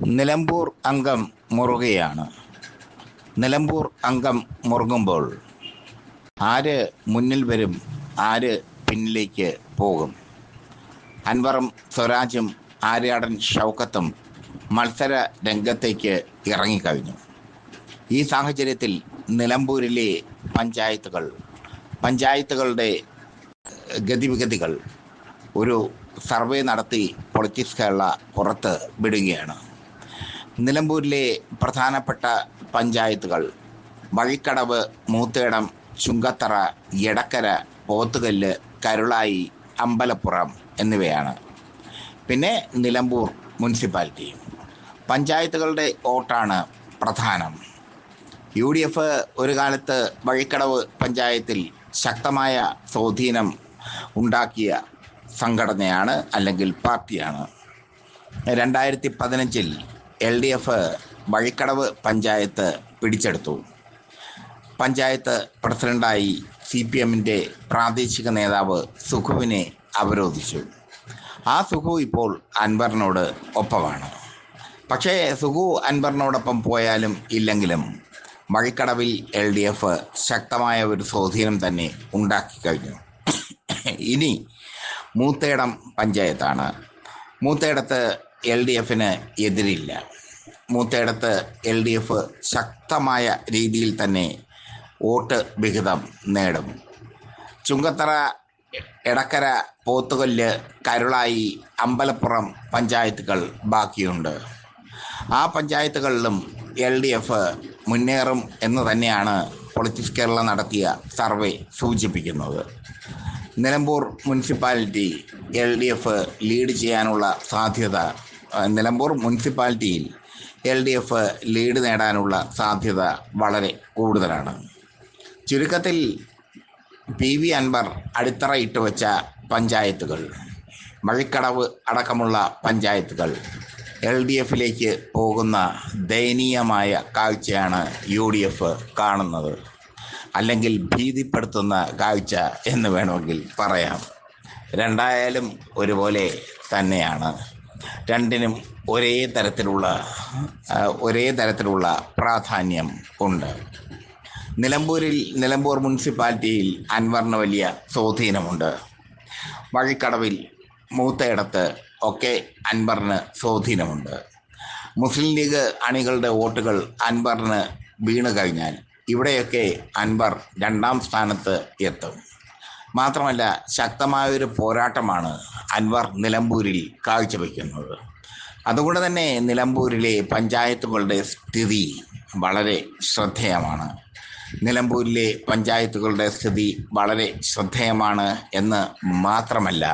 നിലമ്പൂർ അംഗം മുറുകയാണ്. നിലമ്പൂർ അംഗം മുറുകുമ്പോൾ ആര് മുന്നിൽ വരും ആര് പിന്നിലേക്ക് പോകും? അൻവറും സ്വരാജും ആര്യാടൻ ഷൗക്കത്തും മത്സര രംഗത്തേക്ക് ഇറങ്ങിക്കഴിഞ്ഞു. ഈ സാഹചര്യത്തിൽ നിലമ്പൂരിലെ പഞ്ചായത്തുകൾ പഞ്ചായത്തുകളുടെ ഗതിവിഗതികൾ ഒരു സർവേ നടത്തി പൊളിറ്റിക്സ് കേരള പുറത്ത് വിടുകയാണ്. നിലമ്പൂരിലെ പ്രധാനപ്പെട്ട പഞ്ചായത്തുകൾ വഴിക്കടവ് മൂത്തേടം ചുങ്കത്തറ എടക്കര പോത്തുകല്ല് കരുളായി അമ്പലപ്പുറം എന്നിവയാണ്. പിന്നെ നിലമ്പൂർ മുനിസിപ്പാലിറ്റി. പഞ്ചായത്തുകളുടെ വോട്ടാണ് പ്രധാനം. യു ഡി എഫ് ഒരു കാലത്ത് വഴിക്കടവ് പഞ്ചായത്തിൽ ശക്തമായ സ്വാധീനം ഉണ്ടാക്കിയ സംഘടനയാണ് അല്ലെങ്കിൽ പാർട്ടിയാണ്. രണ്ടായിരത്തി പതിനഞ്ചിൽ L D F Vazhikkadavu panchayat പിടിച്ചെടുത്തു. പഞ്ചായത്ത് പ്രസിഡന്റായി സി പി എമ്മിന്റെ പ്രാദേശിക നേതാവ് സുഖുവിനെ അവരോധിച്ചു. ആ സുഖു ഇപ്പോൾ അൻവറിനോട് ഒപ്പമാണ്. പക്ഷേ സുഖു അൻവറിനോടൊപ്പം പോയാലും ഇല്ലെങ്കിലും വഴിക്കടവിൽ എൽ ഡി എഫ് ശക്തമായ ഒരു സ്വാധീനം തന്നെ ഉണ്ടാക്കി കഴിഞ്ഞു. ഇനി മൂത്തേടം പഞ്ചായത്താണ്. മൂത്തേടത്ത് എൽ ഡി എഫിന് എതിരില്ല. മൂത്തയിടത്ത് എൽ ഡി എഫ് ശക്തമായ രീതിയിൽ തന്നെ വോട്ട് വിഹിതം നേടും. ചുങ്കത്തറ എടക്കര പോത്തുകൊല്ല് കരുളായി അമ്പലപ്പുറം പഞ്ചായത്തുകൾ ബാക്കിയുണ്ട്. ആ പഞ്ചായത്തുകളിലും എൽ ഡി എഫ് മുന്നേറും എന്ന് തന്നെയാണ് പൊളിറ്റിക്സ് കേരള നടത്തിയ സർവേ സൂചിപ്പിക്കുന്നത്. Nilambur municipality L D F lead ചെയ്യാനുള്ള സാധ്യത നിലമ്പൂർ മുനിസിപ്പാലിറ്റിയിൽ എൽ ഡി എഫ് ലീഡ് നേടാനുള്ള സാധ്യത വളരെ കൂടുതലാണ്. ചുരുക്കത്തിൽ പി വി അൻവർ അടിത്തറയിട്ട് വെച്ച പഞ്ചായത്തുകൾ മഴിക്കടവ് അടക്കമുള്ള പഞ്ചായത്തുകൾ എൽ ഡി എഫിലേക്ക് പോകുന്ന ദയനീയമായ കാഴ്ചയാണ് യു ഡി എഫ് കാണുന്നത്. അല്ലെങ്കിൽ ഭീതിപ്പെടുത്തുന്ന കാഴ്ച എന്ന് വേണമെങ്കിൽ പറയാം. രണ്ടായാലും ഒരുപോലെ തന്നെയാണ്. രണ്ടിനും ഒരേ തരത്തിലുള്ള ഒരേ തരത്തിലുള്ള പ്രാധാന്യം ഉണ്ട്. നിലമ്പൂരിൽ നിലമ്പൂർ മുനിസിപ്പാലിറ്റിയിൽ അൻവറിന് വലിയ സ്വാധീനമുണ്ട്. വഴിക്കടവിൽ മൂത്തയിടത്ത് ഒക്കെ അൻവറിന് സ്വാധീനമുണ്ട്. മുസ്ലിം ലീഗ് അണികളുടെ വോട്ടുകൾ അൻവറിന് വീണ് കഴിഞ്ഞാൽ ഇവിടെയൊക്കെ അൻവർ രണ്ടാം സ്ഥാനത്ത് എത്തും. മാത്രമല്ല ശക്തമായ ഒരു പോരാട്ടമാണ് അൻവർ നിലമ്പൂരിൽ കാഴ്ചവെക്കുന്നത്. അതുകൊണ്ട് തന്നെ നിലമ്പൂരിലെ പഞ്ചായത്തുകളുടെ സ്ഥിതി വളരെ ശ്രദ്ധേയമാണ്. നിലമ്പൂരിലെ പഞ്ചായത്തുകളുടെ സ്ഥിതി വളരെ ശ്രദ്ധേയമാണ് എന്ന് മാത്രമല്ല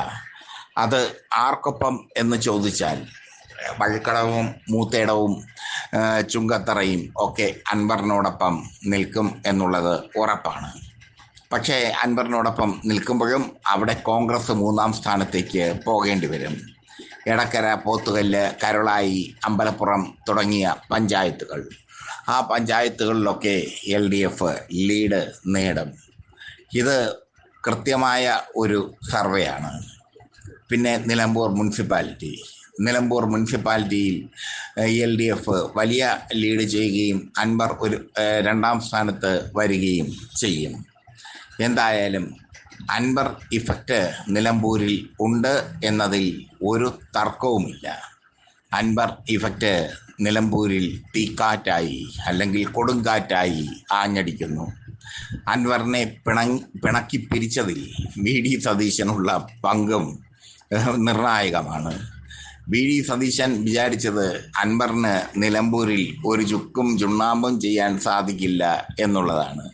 അത് ആർക്കൊപ്പം എന്ന് ചോദിച്ചാൽ വഴിക്കടവും മൂത്തേടവും ചുങ്കത്തറയും ഒക്കെ അൻവറിനോടൊപ്പം നിൽക്കും എന്നുള്ളത് ഉറപ്പാണ്. പക്ഷേ അൻവറിനോടൊപ്പം നിൽക്കുമ്പോഴും അവിടെ കോൺഗ്രസ് മൂന്നാം സ്ഥാനത്തേക്ക് പോകേണ്ടി വരും. എടക്കര പോത്തുകല്ല് കരുളായി അമ്പലപ്പുറം തുടങ്ങിയ പഞ്ചായത്തുകൾ. ആ പഞ്ചായത്തുകളിലൊക്കെ എൽ ഡി എഫ് ലീഡ് നേടും. ഇത് കൃത്യമായ ഒരു സർവേയാണ്. പിന്നെ നിലമ്പൂർ മുനിസിപ്പാലിറ്റി. നിലമ്പൂർ മുനിസിപ്പാലിറ്റിയിൽ എൽ ഡി എഫ് വലിയ ലീഡ് ചെയ്യുകയും അൻവർ ഒരു രണ്ടാം സ്ഥാനത്ത് വരികയും ചെയ്യും. എന്തായാലും അൻവർ ഇഫക്റ്റ് നിലമ്പൂരിൽ ഉണ്ട് എന്നതിൽ ഒരു തർക്കവുമില്ല. അൻവർ ഇഫക്റ്റ് നിലമ്പൂരിൽ തീക്കാറ്റായി അല്ലെങ്കിൽ കൊടുങ്കാറ്റായി ആഞ്ഞടിക്കുന്നു. അൻവറിനെ പിണങ്ങി പിണക്കി പിരിച്ചതിൽ വി. ഡി. സതീശനുള്ള പങ്കും നിർണായകമാണ്. വി. ഡി. സതീശൻ വിചാരിച്ചത് അൻവറിന് നിലമ്പൂരിൽ ഒരു ചുക്കും ചുണ്ണാമ്പും ചെയ്യാൻ സാധിക്കില്ല എന്നുള്ളതാണ്.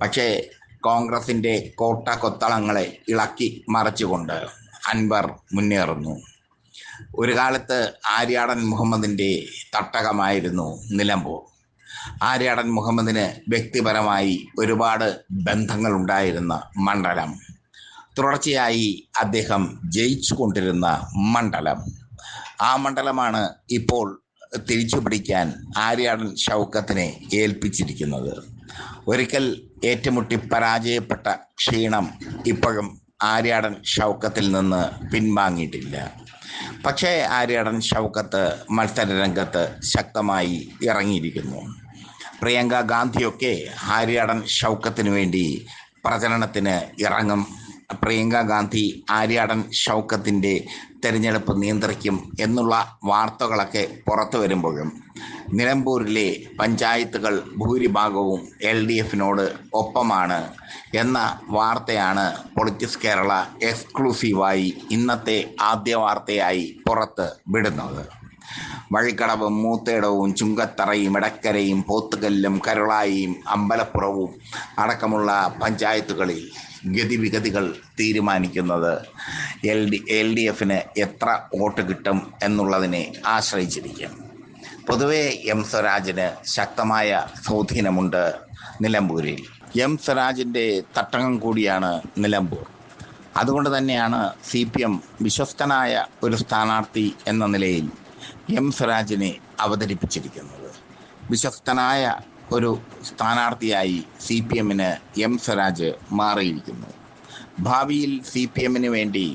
പക്ഷേ കോൺഗ്രസിന്റെ കോട്ട കൊത്തളങ്ങളെ ഇളക്കി മറിച്ചുകൊണ്ട് അൻവർ മുന്നേറുന്നു. ഒരു കാലത്ത് ആര്യാടൻ മുഹമ്മദിന്റെ തട്ടകമായിരുന്നു നിലമ്പൂർ. ആര്യാടൻ മുഹമ്മദിന് വ്യക്തിപരമായി ഒരുപാട് ബന്ധങ്ങൾ ഉണ്ടായിരുന്ന മണ്ഡലം. തുടർച്ചയായി അദ്ദേഹം ജയിച്ചു കൊണ്ടിരുന്ന മണ്ഡലം. ആ മണ്ഡലമാണ് ഇപ്പോൾ തിരിച്ചുപിടിക്കാൻ ആര്യാടൻ ഷൗക്കത്തിനെ ഏൽപ്പിച്ചിരിക്കുന്നത്. ഒരിക്കൽ ഏറ്റുമുട്ടി പരാജയപ്പെട്ട ക്ഷീണം ഇപ്പോഴും ആര്യാടൻ ഷൗക്കത്തിൽ നിന്ന് പിൻവാങ്ങിയിട്ടില്ല. പക്ഷേ ആര്യാടൻ ഷൗക്കത്ത് മത്സരരംഗത്ത് ശക്തമായി ഇറങ്ങിയിരിക്കുന്നു. പ്രിയങ്ക ഗാന്ധിയൊക്കെ ആര്യാടൻ ഷൗക്കത്തിന് വേണ്ടി പ്രചരണത്തിന് ഇറങ്ങും പ്രിയങ്ക ഗാന്ധി ആര്യാടൻ ഷൗക്കത്തിന്റെ തെരഞ്ഞെടുപ്പ് നിയന്ത്രിക്കും എന്നുള്ള വാർത്തകളൊക്കെ പുറത്തു വരുമ്പോഴും നിലമ്പൂരിലെ പഞ്ചായത്തുകൾ ഭൂരിഭാഗവും എൽ ഡി എഫിനോട് ഒപ്പമാണ് എന്ന വാർത്തയാണ് പൊളിറ്റിക്സ് കേരള എക്സ്ക്ലൂസീവായി ഇന്നത്തെ ആദ്യ വാർത്തയായി പുറത്ത് വിടുന്നത്. വഴിക്കടവും മൂത്തേടവും ചുങ്കത്തറയും ഇടക്കരയും പോത്തുകല്ലും കരുളായിയും അമ്പലപ്പുറവും അടക്കമുള്ള പഞ്ചായത്തുകളിൽ ഗതിവിഗതികൾ തീരുമാനിക്കുന്നത് എൽ ഡി എൽ ഡി എഫിന് എത്ര വോട്ട് കിട്ടും എന്നുള്ളതിനെ ആശ്രയിച്ചിരിക്കും. പൊതുവെ എം സ്വരാജിന് ശക്തമായ സ്വാധീനമുണ്ട് നിലമ്പൂരിൽ. എം സ്വരാജിന്റെ തട്ടകം കൂടിയാണ് നിലമ്പൂർ. അതുകൊണ്ട് തന്നെയാണ് സി പി എം വിശ്വസ്തനായ ഒരു സ്ഥാനാർത്ഥി എന്ന നിലയിൽ എം സ്വരാജിനെ അവതരിപ്പിച്ചിരിക്കുന്നത്. വിശ്വസ്തനായ ഒരു സ്ഥാനാർത്ഥിയായി സി പി എമ്മിന് എം സ്വരാജ് മാറിയിരിക്കുന്നു. ഭാവിയിൽ സി പി എമ്മിന് വേണ്ടി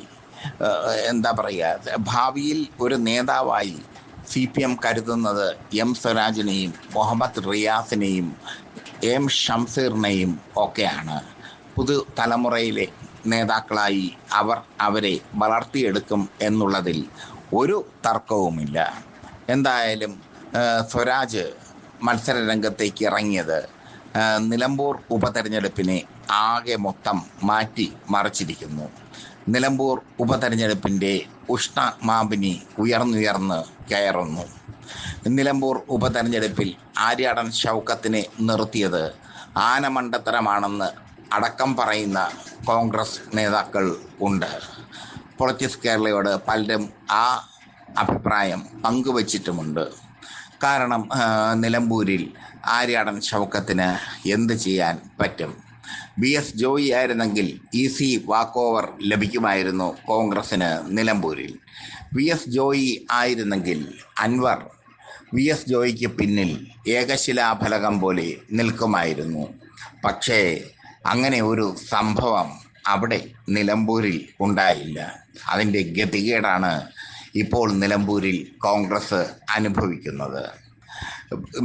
എന്താ പറയുക ഭാവിയിൽ ഒരു നേതാവായി സി പി എം കരുതുന്നത് എം സ്വരാജിനെയും മുഹമ്മദ് റിയാസിനെയും എം ഷംസീറിനെയും ഒക്കെയാണ്. പുതു തലമുറയിലെ നേതാക്കളായി അവർ അവരെ വളർത്തിയെടുക്കും എന്നുള്ളതിൽ ഒരു തർക്കവുമില്ല. എന്തായാലും സ്വരാജ് മത്സര രംഗത്തേക്ക് ഇറങ്ങിയത് നിലമ്പൂർ ഉപതെരഞ്ഞെടുപ്പിനെ ആകെ മൊത്തം മാറ്റി മറിച്ചിരിക്കുന്നു. നിലമ്പൂർ ഉപതെരഞ്ഞെടുപ്പിന്റെ ഉഷ്ണമാപിനി ഉയർന്നുയർന്ന് കയറുന്നു. നിലമ്പൂർ ഉപതെരഞ്ഞെടുപ്പിൽ ആര്യാടൻ ഷൗക്കത്തിനെ നിർത്തിയത് ആനമണ്ടത്തരമാണെന്ന് അടക്കം പറയുന്ന കോൺഗ്രസ് നേതാക്കൾ ഉണ്ട്. പൊളിറ്റിക്സ് കേരളയോട് പലരും ആ അഭിപ്രായം പങ്കുവച്ചിട്ടുമുണ്ട്. കാരണം നിലമ്പൂരിൽ ആര്യാടൻ ഷൗക്കത്തിന് എന്ത് ചെയ്യാൻ പറ്റും? ബി എസ് ജോയി ആയിരുന്നെങ്കിൽ ഈസി വാക്ക് ഓവർ ലഭിക്കുമായിരുന്നു കോൺഗ്രസിന് നിലമ്പൂരിൽ. വി എസ് ജോയി ആയിരുന്നെങ്കിൽ അൻവർ വി എസ് ജോയിക്ക് പിന്നിൽ ഏകശിലാഫലകം പോലെ നിൽക്കുമായിരുന്നു. പക്ഷേ അങ്ങനെ ഒരു സംഭവം അവിടെ നിലമ്പൂരിൽ ഉണ്ടായില്ല. അതിന്റെ ഗതികേടാണ് ഇപ്പോൾ നിലമ്പൂരിൽ കോൺഗ്രസ് അനുഭവിക്കുന്നത്.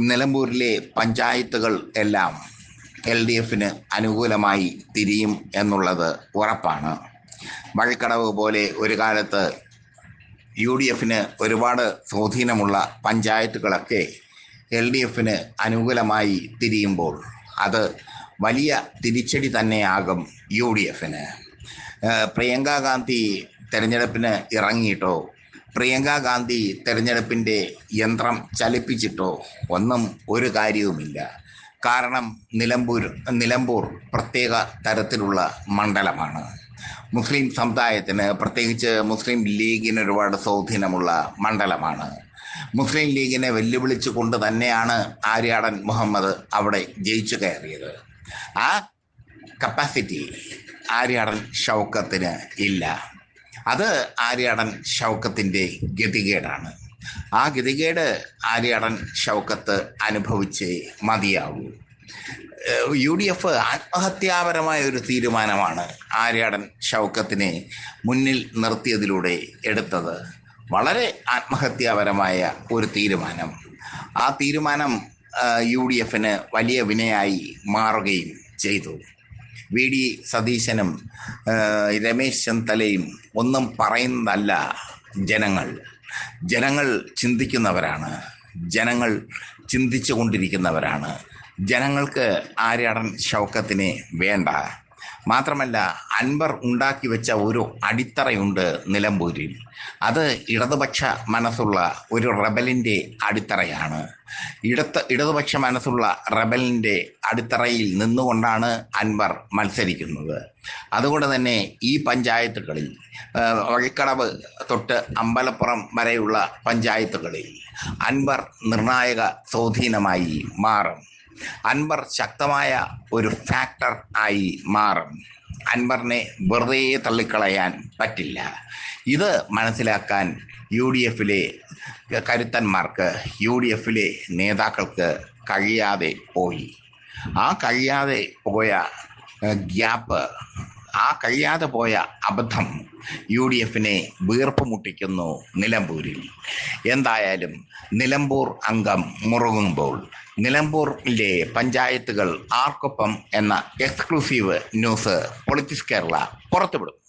നിലമ്പൂരിലെ പഞ്ചായത്തുകൾ എല്ലാം എൽ ഡി എഫിന് അനുകൂലമായി തിരിയും എന്നുള്ളത് ഉറപ്പാണ്. വഴിക്കടവ് പോലെ ഒരു കാലത്ത് യു ഡി എഫിന് ഒരുപാട് സ്വാധീനമുള്ള പഞ്ചായത്തുകളൊക്കെ എൽ ഡി എഫിന് അനുകൂലമായി തിരിയുമ്പോൾ അത് വലിയ തിരിച്ചടി തന്നെയാകും യു ഡി എഫിന്. പ്രിയങ്ക ഗാന്ധി തെരഞ്ഞെടുപ്പിന് ഇറങ്ങിയിട്ടോ പ്രിയങ്ക ഗാന്ധി തെരഞ്ഞെടുപ്പിന്റെ യന്ത്രം ചലിപ്പിച്ചിട്ടോ ഒന്നും ഒരു കാര്യവുമില്ല. കാരണം നിലമ്പൂർ നിലമ്പൂർ പ്രത്യേക തരത്തിലുള്ള മണ്ഡലമാണ്. മുസ്ലിം സമുദായത്തിന് പ്രത്യേകിച്ച് മുസ്ലിം ലീഗിന് ഒരുപാട് സ്വാധീനമുള്ള മണ്ഡലമാണ്. മുസ്ലിം ലീഗിനെ വെല്ലുവിളിച്ചുകൊണ്ട് തന്നെയാണ് ആര്യാടൻ മുഹമ്മദ് അവിടെ ജയിച്ചു കയറിയത്. ആ കപ്പാസിറ്റി ആര്യാടൻ ഷൗക്കത്തിന് ഇല്ല. അത് ആര്യാടൻ ഷൗക്കത്തിന്റെ ഗതികേടാണ്. ആ ഗതികേട് ആര്യാടൻ ഷൗക്കത്ത് അനുഭവിച്ച് മതിയാവൂ. യു ഡി എഫ് ആത്മഹത്യാപരമായ ഒരു തീരുമാനമാണ് ആര്യാടൻ ഷൗക്കത്തിനെ മുന്നിൽ നിർത്തിയതിലൂടെ എടുത്തത്. വളരെ ആത്മഹത്യാപരമായ ഒരു തീരുമാനം. ആ തീരുമാനം യു ഡി എഫിന് വലിയ വിനയായി മാറുകയും ചെയ്തു. വി ഡി സതീശനും രമേശ് ചെന്തലയും ഒന്നും പറയുന്നതല്ല ജനങ്ങൾ. ജനങ്ങൾ ചിന്തിക്കുന്നവരാണ്. ജനങ്ങൾ ചിന്തിച്ചു കൊണ്ടിരിക്കുന്നവരാണ് ജനങ്ങൾക്ക് ആര്യാടൻ ശൗക്കത്തിനെ വേണ്ട. മാത്രമല്ല അൻവർ ഉണ്ടാക്കി വെച്ച ഒരു അടിത്തറയുണ്ട് നിലമ്പൂരിൽ. അത് ഇടതുപക്ഷ മനസ്സുള്ള ഒരു റബലിന്റെ അടിത്തറയാണ്. ഇടത്ത് ഇടതുപക്ഷ മനസ്സുള്ള റബലിന്റെ അടിത്തറയിൽ നിന്നുകൊണ്ടാണ് അൻവർ മത്സരിക്കുന്നത്. അതുകൊണ്ട് തന്നെ ഈ പഞ്ചായത്തുകളിൽ വഴിക്കടവ് തൊട്ട് അമ്പലപ്പുറം വരെയുള്ള പഞ്ചായത്തുകളിൽ അൻവർ നിർണായക സ്വാധീനമായി മാറും. അൻവർ ശക്തമായ ഒരു ഫാക്ടർ ആയി മാറും. അൻവറിനെ വെറുതെ തള്ളിക്കളയാൻ പറ്റില്ല. ഇത് മനസ്സിലാക്കാൻ യു ഡി എഫിലെ കരുത്തന്മാർക്ക് യു ഡി എഫിലെ നേതാക്കൾക്ക് കഴിയാതെ പോയി. ആ കഴിയാതെ പോയ ഗ്യാപ്പ് ആ കഴിയാതെ പോയ അബദ്ധം യു ഡി എഫിനെ വീർപ്പ് മുട്ടിക്കുന്നു നിലമ്പൂരിൽ. എന്തായാലും നിലമ്പൂർ അംഗം മുറുകുമ്പോൾ നിലമ്പൂരിലെ പഞ്ചായത്തുകൾ ആർക്കൊപ്പം എന്ന എക്സ്ക്ലൂസീവ് ന്യൂസ് പൊളിറ്റിക്സ് കേരള പുറത്തുവിടും.